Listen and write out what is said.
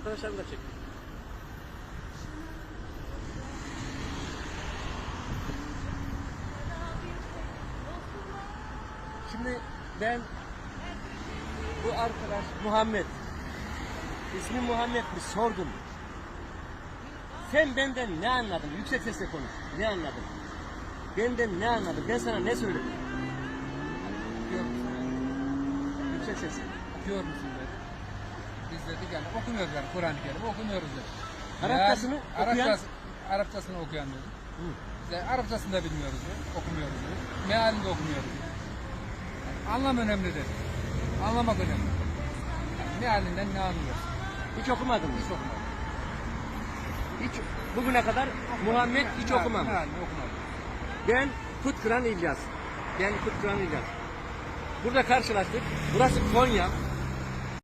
Arkadaşlarım da çek. Şimdi ben bu arkadaş Muhammed ismi Muhammed'miş sordum. Sen benden ne anladın? Yüksek sesle konuş. Ne anladın? Benden ne anladın? Ben sana ne söyledim? Yani? Yüksek sesle. Okuyor musun dedi. Biz dedik yani okumuyoruz yani Kur'an-ı Kerim okumuyoruz dedi. Arapçasını Yani okuyan- Arapçası, Arapçasını okuyan dedi. Hı. Biz de Arapçasını da bilmiyoruz dedi. Okumuyoruz dedi. Mealini de okumuyoruz dedi. Yani anlam önemli dedi. Anlamak önemli. Yani mealinden ne anlıyorsun? Hiç okumadın mı? Hiç okumadım. Hiç bugüne kadar Muhammed hiç Meal- okumamış. Mealini okumadım. Ben put kıran İlyas. Ben put kıran İlyas. Burada karşılaştık. Burası Konya.